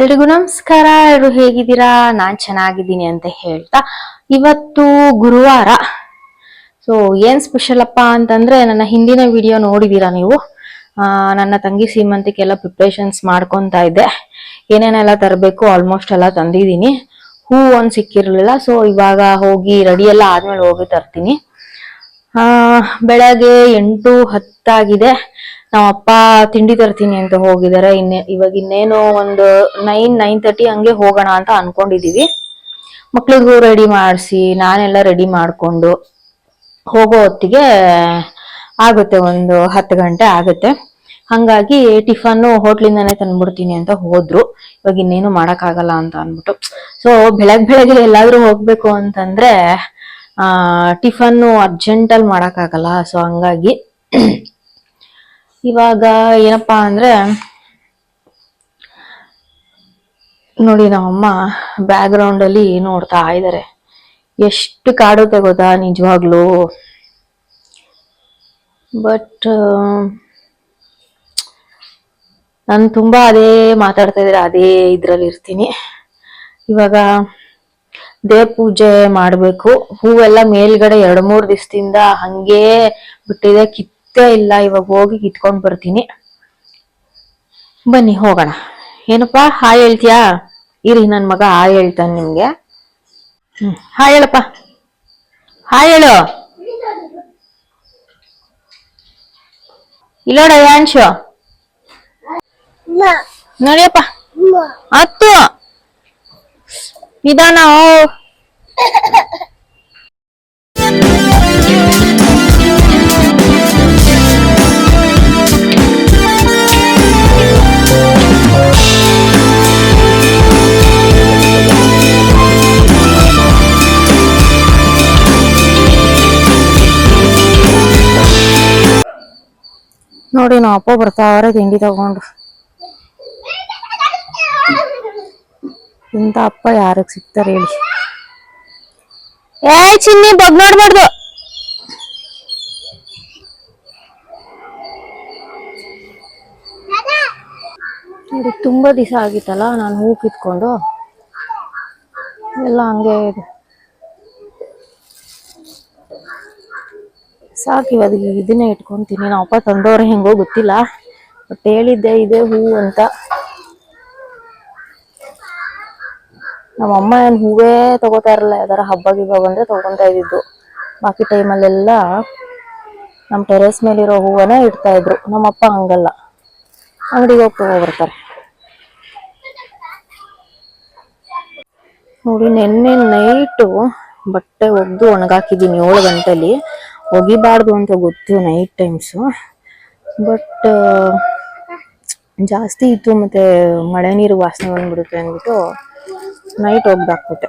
ಎಲ್ರಿಗೂ ನಮಸ್ಕಾರ. ಎಲ್ರು ಹೇಗಿದ್ದೀರಾ? ನಾನ್ ಚೆನ್ನಾಗಿದ್ದೀನಿ ಅಂತ ಹೇಳ್ತಾ ಇವತ್ತು ಗುರುವಾರ. ಸೊ ಏನ್ ಸ್ಪೆಷಲ್ ಅಪ್ಪ ಅಂತಂದ್ರೆ ನನ್ನ ಹಿಂದಿನ ವಿಡಿಯೋ ನೋಡಿದೀರಾ ನೀವು? ನನ್ನ ತಂಗಿ ಸೀಮಂತಿಗೆಲ್ಲ ಪ್ರಿಪ್ರೇಷನ್ಸ್ ಮಾಡ್ಕೊಂತಾ ಇದ್ದೆ ಏನೇನೆಲ್ಲ ತರಬೇಕು ಆಲ್ಮೋಸ್ಟ್ ಎಲ್ಲ ತಂದಿದ್ದೀನಿ. ಹೂ ಒಂದ್ ಸಿಕ್ಕಿರ್ಲಿಲ್ಲ ಸೊ ಇವಾಗ ಹೋಗಿ ರೆಡಿ ಎಲ್ಲ ಆದ್ಮೇಲೆ ಹೋಗಿ ತರ್ತೀನಿ. ಆ, ಬೆಳಗ್ಗೆ ಎಂಟು ಹತ್ತಾಗಿದೆ. ನಮ್ಮ ಅಪ್ಪ ತಿಂಡಿ ತರ್ತೀನಿ ಅಂತ ಹೋಗಿದ್ದಾರೆ ಇನ್ನೇ, ಇವಾಗ ಇನ್ನೇನು ಒಂದು ನೈನ್ ನೈನ್ ತರ್ಟಿ ಹಂಗೆ ಹೋಗೋಣ ಅಂತ ಅನ್ಕೊಂಡಿದೀವಿ. ಮಕ್ಳಿಗೂ ರೆಡಿ ಮಾಡಿಸಿ, ನಾನೆಲ್ಲ ರೆಡಿ ಮಾಡಿಕೊಂಡು ಹೋಗೋ ಹೊತ್ತಿಗೆ ಆಗುತ್ತೆ ಒಂದು ಹತ್ತು ಗಂಟೆ ಆಗುತ್ತೆ. ಹಂಗಾಗಿ ಟಿಫನ್ನು ಹೋಟ್ಲಿಂದಾನೇ ತಂದ್ಬಿಡ್ತೀನಿ ಅಂತ ಹೋದ್ರು. ಇವಾಗ ಇನ್ನೇನು ಮಾಡೋಕ್ಕಾಗಲ್ಲ ಅಂತ ಅಂದ್ಬಿಟ್ಟು. ಸೊ ಬೆಳಗ್ಗೆ ಬೆಳಗ್ಗೆ ಎಲ್ಲಾದರೂ ಹೋಗ್ಬೇಕು ಅಂತಂದ್ರೆ ಟಿಫನ್ನು ಅರ್ಜೆಂಟಲ್ಲಿ ಮಾಡೋಕ್ಕಾಗಲ್ಲ, ಸೊ ಹಂಗಾಗಿ ಇವಾಗ ಏನಪ್ಪಾ ಅಂದ್ರೆ, ನೋಡಿ ನಮ್ಮಮ್ಮ ಬ್ಯಾಕ್ ಗ್ರೌಂಡ್ ಅಲ್ಲಿ ನೋಡ್ತಾ ಇದ್ದಾರೆ ಎಷ್ಟು ಕಾಡುತ್ತೆ ಗೊತ್ತಾ ನಿಜವಾಗ್ಲೂ. ಬಟ್ ನಾನು ತುಂಬ ಅದೇ ಮಾತಾಡ್ತಾ ಇದ್ರೆ ಅದೇ ಇದರಲ್ಲಿ ಇರ್ತೀನಿ. ಇವಾಗ ದೇವ್ ಪೂಜೆ ಮಾಡ್ಬೇಕು. ಹೂವೆಲ್ಲ ಮೇಲ್ಗಡೆ ಎರಡ್ ಮೂರ್ ದಿವಸದಿಂದ ಹಂಗೆ ಬಿಟ್ಟಿದೆ. ಕಿತ್ತೇ ಇಲ್ಲ. ಇವಾಗ ಹೋಗಿ ಕಿತ್ಕೊಂಡ್ ಬರ್ತೀನಿ. ಬನ್ನಿ ಹೋಗೋಣ. ಏನಪ್ಪಾ ಹಾಯ್ ಹೇಳ್ತೀಯಾ? ಇರಿ ನನ್ ಮಗ ಹಾಯ್ ಹೇಳ್ತಾನೆ ನಿಮ್ಗೆ. ಹ್ಮ್ ಹಾಯ್ ಹೇಳಪ್ಪ. ಹಾಯ್ ಹೇಳು. ಇಲ್ಲೋಡ ಯಾಂಶು ನೋಡಿಯಪ್ಪ. ಹತ್ತು ನಿಧಾನ ನೋಡಿ ನಾವು ಅಪ್ಪ ಬರ್ತಾವ್ರೆ ತಿಂಡಿ ತಗೊಂಡು. ಇಂಥ ಅಪ್ಪ ಯಾರಿಗೆ ಸಿಗ್ತಾರೆ ಹೇಳಿ. ಏ ಚಿನ್ನಿ ಬಗ್ ನೋಡ್ಬಾರ್ದು. ನೋಡಿ ತುಂಬಾ ದಿವಸ ಆಗಿತ್ತಲ್ಲ ನಾನು ಹೂ ಕಿತ್ಕೊಂಡು. ಎಲ್ಲ ಹಂಗೆ ಇದೆ. ಸಾಕು ಇವಾಗ ಇದನ್ನೇ ಇಟ್ಕೊಂತೀನಿ. ನಾವಪ್ಪ ಅಪ್ಪ ತಂದವ್ರೆ ಹೆಂಗೋ ಗೊತ್ತಿಲ್ಲ. ಬಟ್ ಹೇಳಿದ್ದೆ ಇದೆ ಹೂ ಅಂತ. ನಮ್ಮ ಅಮ್ಮ ಏನ್ ಹೂವೇ ತಗೋತಾ ಇರಲ್ಲ ಯಾವ್ದಾರ ಹಬ್ಬ ಗಿಬ್ಬ ಬಂದ್ರೆ ತಗೊಂತಾ ಇದ್ದಿದ್ದು. ಬಾಕಿ ಟೈಮಲ್ಲೆಲ್ಲ ನಮ್ಮ ಟೆರೇಸ್ ಮೇಲಿರೋ ಹೂವನೇ ಇಡ್ತಾ ಇದ್ರು. ನಮ್ಮಪ್ಪ ಹಂಗಲ್ಲ. ಅಂಗಡಿಗೆ ಹೋಗಿ ತಗೋಬರ್ತಾರೆ ನೋಡಿ, ನಿನ್ನೆ ನೈಟು ಬಟ್ಟೆ ಒಗ್ದು ಒಣಗಾಕಿದ್ದೀನಿ ಏಳು ಗಂಟೆಲಿ. ಒಗಿಬಾರ್ದು ಅಂತ ಗೊತ್ತು ನೈಟ್ ಟೈಮ್ಸು ಬಟ್ ಜಾಸ್ತಿ ಇತ್ತು ಮತ್ತೆ ಮಳೆ ನೀರು ವಾಸನೆ ಬಂದ್ಬಿಡುತ್ತೆ ಅಂದ್ಬಿಟ್ಟು ನೈಟ್ ಒಗ್ದಾಕ್ಬಿಟ್ಟೆ.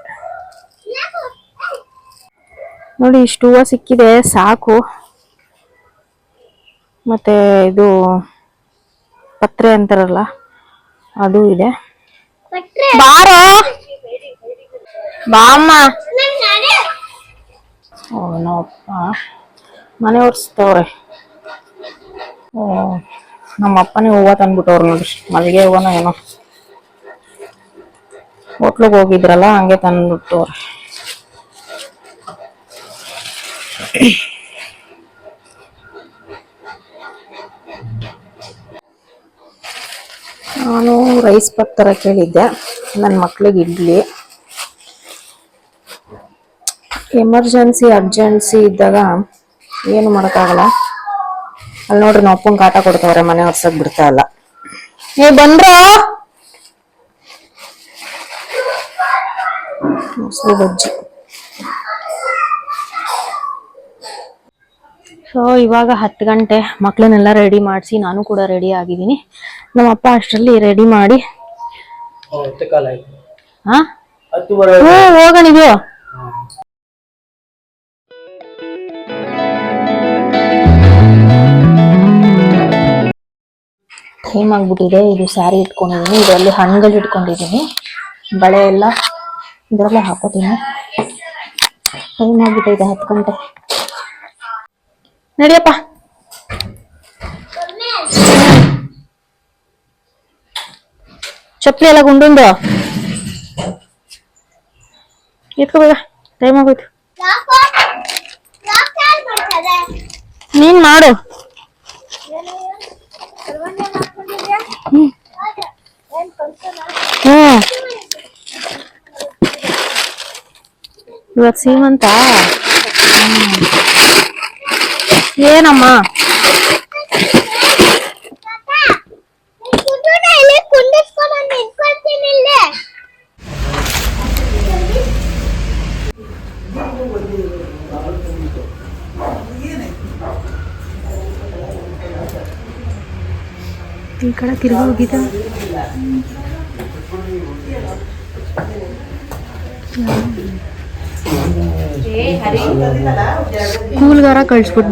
ನೋಡಿ ಇಷ್ಟು ಹೂವು ಸಿಕ್ಕಿದೆ ಸಾಕು. ಮತ್ತೆ ಇದು ಪತ್ರೆ ಅಂತಾರಲ್ಲ ಅದು ಇದೆ. ಬಾರೋ? ಬಾಮ್ಮ ಓ ನಮ್ಮಪ್ಪ ಮನೆ ಒರೆಸ್ತವ್ರೆ. ಓ ನಮ್ಮ ಹೂವು ಹೂವ ತಂದ್ಬಿಟ್ಟವ್ರು ನೋಡ್ರಿ. ಮಲ್ಲಿಗೆ ಹೂವನ ಏನೋ. ಹೋಟ್ಲಿಗೆ ಹೋಗಿದ್ರಲ್ಲ, ಹಂಗೆ ತಂದ್ಬಿಟ್ಟು ನಾನು ರೈಸ್ ಪಾಕ್ ತರ ಕೇಳಿದ್ದೆ. ನನ್ನ ಮಕ್ಳಿಗೆ ಇಡ್ಲಿ. ಎಮರ್ಜೆನ್ಸಿ ಅರ್ಜೆನ್ಸಿ ಇದ್ದಾಗ ಏನು ಮಾಡೋಕ್ಕಾಗಲ್ಲ. ಅಲ್ಲಿ ನೋಡ್ರಿ ನಮ್ಮ ಅಪ್ಪಂಗೆ ಕಾಟ ಕೊಡ್ತಾವ್ರೆ, ಮನೆ ಒರ್ಸಕ್ ಬಿಡ್ತಾ ಇಲ್ಲ. ಏ ಬಂದ್ರ? ಮೊಸರು ಬಜ್ಜಿ ಸೊ ಇವಾಗ ಹತ್ತು ಗಂಟೆ ಮಕ್ಕಳನ್ನೆಲ್ಲ ರೆಡಿ ಮಾಡಿಸಿ ನಾನು ಕೂಡ ರೆಡಿ ಆಗಿದ್ದೀನಿ. ನಮ್ಮ ಅಪ್ಪ ಅಷ್ಟರಲ್ಲಿ ರೆಡಿ ಮಾಡಿ. ಹತ್ತು ಕಾಲ ಆಯ್ತು. ಹಾ? ಹತ್ತುವರೆ ಹ್ಞೂ ಹೋಗಣಿದು ಟೈಮ್ ಆಗ್ಬಿಟ್ಟಿದೆ. ಇದು ಸ್ಯಾರಿ ಇಟ್ಕೊಂಡಿದ್ದೀನಿ. ಇದರಲ್ಲಿ ಹಣ್ಣುಗಳು ಇಟ್ಕೊಂಡಿದ್ದೀನಿ. ಬಳೆ ಎಲ್ಲ ಇದರಲ್ಲೇ ಹಾಕೋತೀನಿ ಟೈಮ್ ಆಗ್ಬಿಟ್ಟಿದೆ ಹತ್ತು ಗಂಟೆ ನಡಿಯಪ್ಪ ಚಪ್ಪಲಿ ಎಲ್ಲ ಗುಂಡುಂದು ಎತ್ಕೋ ಬೇಗ ಟೈಮ್ ಆಗೋಯ್ತು ನೀನ್ ಮಾಡು ಹ್ಮ್ ಇವತ್ ಸೀಮಂತ? ಹ್ಮ್. ಏನಮ್ಮ? ಈ ಕಡೆ ತಿರುಗಿ ಹೋಗಿದ್ದ ಕೂಲ್ಗಾರ ಕಳ್ಸ್ಬಿಟ್ಟು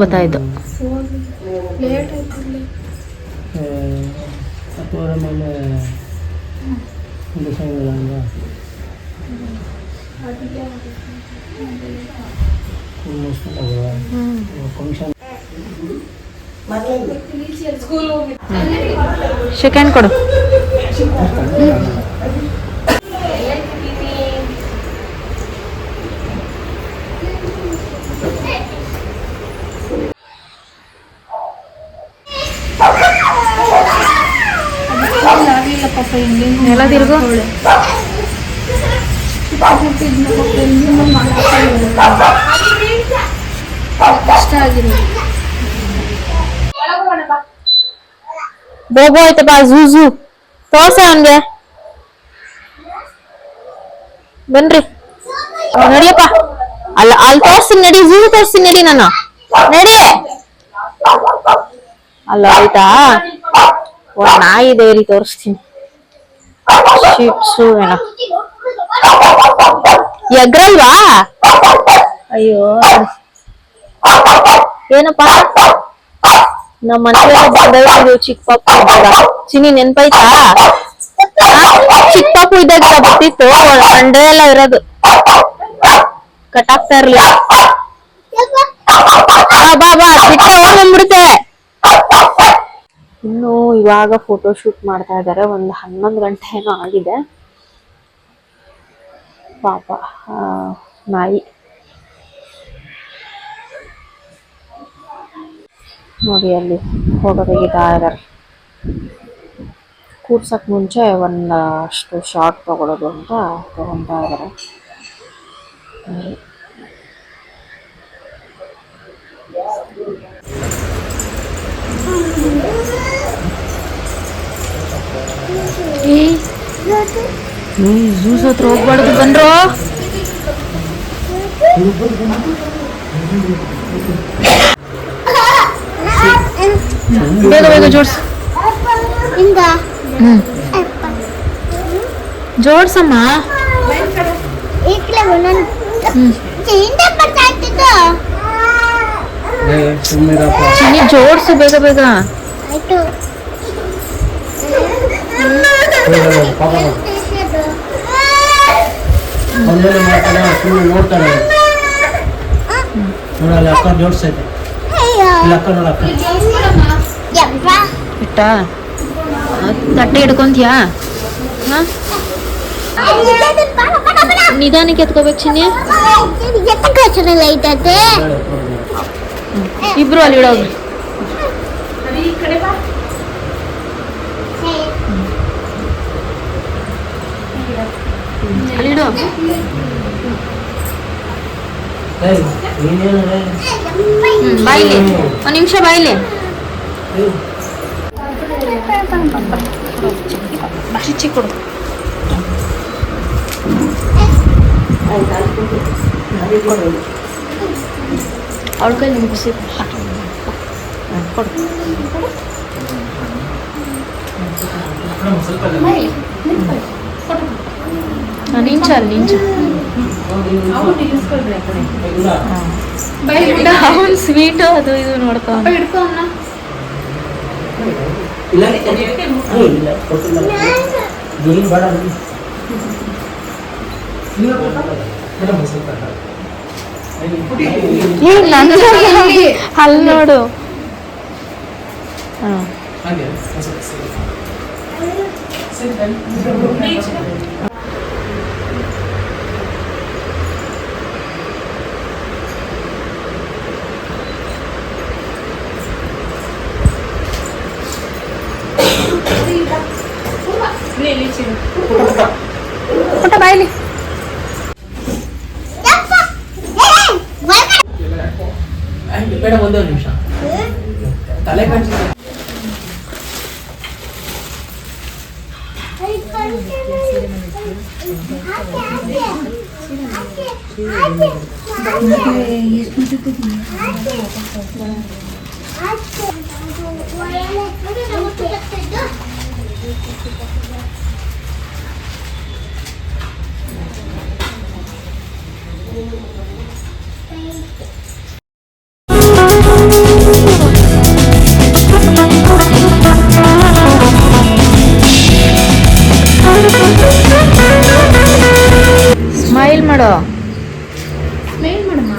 ಫಂಕ್ಷನ್ ಸೆಕೆಂಡ್ ಕೊಡು. ಎಲ್ಲ ತಿರುಗು. ಬೋಬೋ ಐತಪ್ಪ ಝೂ ತೋರ್ಸ ಅವನ್ಗೆ. ಬನ್ರಿ. ನಡಿಯಪ್ಪ. ಅಲ್ಲ, ಅಲ್ಲಿ ತೋರ್ಸ್ತೀನಿ ನಡಿ, ಝೂ ತೋರ್ಸ್ತೀನಿ ನಡಿ ನಾನು. ನಡಿ. ಅಲ್ಲ, ಆಯ್ತಾ? ಒಂದ್ ನಾಯಿ ದೇವ್ರಿ ತೋರಿಸ್ತೀನಿ. ಶಿಪ್ಸು ಏನೋ ಎಗ್ರಲ್ವಾ? ಅಯ್ಯೋ. ಏನಪ್ಪ? ನಮ್ಮ ಮನೆಯಲ್ಲಿ ಚಿಕ್ಕ ಪಾಪು ಇದ್ದಾಗ. ಚಿನಿ ನೆನ್ಪೈತಾ ಆ, ಚಿಕ್ಕ ಪಾಪು ಇದ್ದಾಗ ಬರ್ತಿತ್ತು ಅಂಡೆ ಎಲ್ಲ ಇರೋದು. ಕಟ್ಟಾಗ್ತಾ ಇರ್ಲಿಲ್ಲ ಬಾ ಬಾ ಬಿಟ್ಟ ಬಂದ್ಬಿಡುತ್ತೆ. ಇನ್ನು ಇವಾಗ ಫೋಟೋ ಶೂಟ್ ಮಾಡ್ತಾ ಇದ್ದಾರೆ ಒಂದು ಹನ್ನೊಂದು ಗಂಟೆ ಏನೋ ಆಗಿದೆ. ಪಾಪ ನಾಯಿ. ನೋಡಿ ಅಲ್ಲಿ ಫೋಟೋ ತೆಗಿತಾ ಇದ್ದಾರೆ ಮುಂಚೆ ಒಂದಷ್ಟು ಶಾರ್ಟ್ ತಗೊಳ್ಳೋದು ಅಂತ ತಗೊಂತಾ ಇದ್ದಾರೆ ಝೂಸ್ ಹತ್ರ ಹೋಗ್ಬಾರ್ದು ಬಂದ್ರು ಬೇಗ ಬೇಗ ಜೋಡ್ಸು ಹಿಂಗ ಹ್ಮ್ ಜೋಡ್ಸಮ್ಮ ಈಗಲೇ ಒಂದೊಂದು ಹಿಂದೆ ಬರ್ತಾ ಇದ್ದಿದ್ದು ಸುಮ್ಮನಿರಪ್ಪ ಚಿನ್ನಿ ಜೋಡ್ಸು ಬೇಗ ಬೇಗ ಆಯ್ತು ಪಾಪ ಮಾಡ್ತಾರೆ ಸುಮ್ಮನೆ ನೋಡ್ತಾರೆ ನೋಡಲ್ಲ ಅಕ್ಕ ಜೋಡಿಸೈತೆ ಅಕ್ಕ ನೋಡಕ್ಕ ಇಟ್ಟ? ತಟ್ಟೆ ಹಿಡ್ಕೊಂತೀಯಾ? ಹಾ? ನಿಧಾನಕ್ಕೆ ಎತ್ಕೋಬೇಕು ಚಿನ್ನಿ. ಇಬ್ರು ಅಲ್ಲಿ ಇಡೋದು ಅಲ್ಲಿ ಇಡು ಏಯ್, ನೀನೇನು ರೇ? ಹ್ಮ್, ಬಾಯ್ಲಿ ಒಂದ್ ನಿಮಿಷ ಬಾಯ್ಲಿ ಚಿಚ್ಚಿ ಕೊಡು ಅವಳ ಕೈ ಮುಗಿಸಿ ಕೊಡು ಹಾ, ನಿಂಚು ಅಲ್ಲಿ ನಿಂಚು ಇಲ್ಲ. ಅವನ್ ಸ್ವೀಟು ಅದು ಇದು ನೋಡ್ತಾವ ಇಲ್ಲ ಹ್ಞೂ, ಇಲ್ಲ ಕೊಟ್ಟಿಲ್ಲ ನೀನು ಬೇಡ ನೀನು. ಏ ನನ್ನ ಅಲ್ಲಿ ನೋಡು ಹಾ ತಲೆ ಕಾಣಿಸುತ್ತೆ ಸ್ಮೈಲ್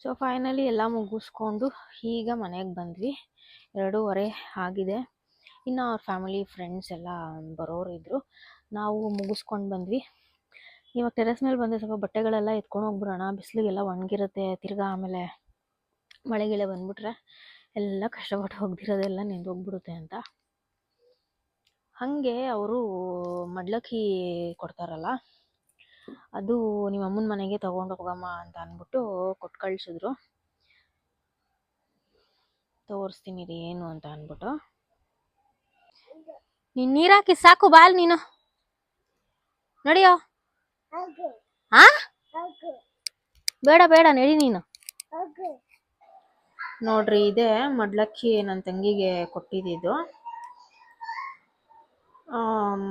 ಸೊ ಫೈನಲಿ ಎಲ್ಲ ಮುಗಿಸ್ಕೊಂಡು ಈಗ ಮನೆಗೆ ಬಂದ್ವಿ. ಎರಡೂವರೆ ಆಗಿದೆ. ಇನ್ನು ಅವ್ರ ಫ್ಯಾಮಿಲಿ ಫ್ರೆಂಡ್ಸ್ ಎಲ್ಲ ಬರೋರು ಇದ್ದರು ನಾವು ಮುಗಿಸ್ಕೊಂಡು ಬಂದ್ವಿ. ಇವಾಗ ಟೆರೆಸ್ ಮೇಲೆ ಬಂದರೆ ಸ್ವಲ್ಪ ಬಟ್ಟೆಗಳೆಲ್ಲ ಎತ್ಕೊಂಡು ಹೋಗ್ಬಿಡೋಣ. ಬಿಸಿಲಿಗೆಲ್ಲ ಒಣಗಿರುತ್ತೆ. ತಿರ್ಗಾ ಆಮೇಲೆ ಮಳೆ ಗಿಳೆ ಬಂದ್ಬಿಟ್ರೆ ಎಲ್ಲ ಕಷ್ಟಪಟ್ಟು ಹೋಗ್ದಿರೋದೆಲ್ಲ ನೆಂದೋಗ್ಬಿಡುತ್ತೆ ಅಂತ. ಹಾಗೆ ಅವರು ಮಡ್ಲಕ್ಕಿ ಕೊಡ್ತಾರಲ್ಲ ಅದು ನಿಮ್ಮ ಅಮ್ಮನ ಮನೆಗೆ ತಗೊಂಡು ಹೋಗಮ್ಮ ಅಂತ ಅಂದ್ಬಿಟ್ಟು ಕೊಟ್ಟು ಕಳ್ಸಿದ್ರು. ತೋರಿಸ್ತೀನಿ ರೀ ಏನು ಅಂತ ಅಂದ್ಬಿಟ್ಟು. ನೀನ್ ನೀರಾಕಿ ಸಾಕು ಬಾಲ್ ನೀನು. ನಡಿಯೋ. ಹಾ ಬೇಡ ಬೇಡ, ನಡಿ ನೀನು. ನೋಡ್ರಿ, ಇದೆ ಮಡ್ಲಕ್ಕಿ ನನ್ನ ತಂಗಿಗೆ ಕೊಟ್ಟಿದ್ದು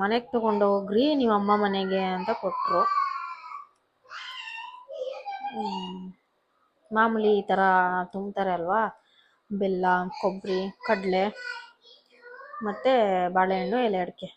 ಮನೆಗೆ ತಗೊಂಡು ಹೋಗ್ರಿ ನಿಮ್ಮ ಅಮ್ಮ ಮನೆಗೆ ಅಂತ ಕೊಟ್ಟರು ಮಾಮೂಲಿ ಈ ಥರ ತುಂಬ್ತಾರೆ ಅಲ್ವಾ? ಬೆಲ್ಲ ಕೊಬ್ಬರಿ ಕಡಲೆ ಮತ್ತು ಬಾಳೆಹಣ್ಣು ಎಲೆ ಅಡಿಕೆ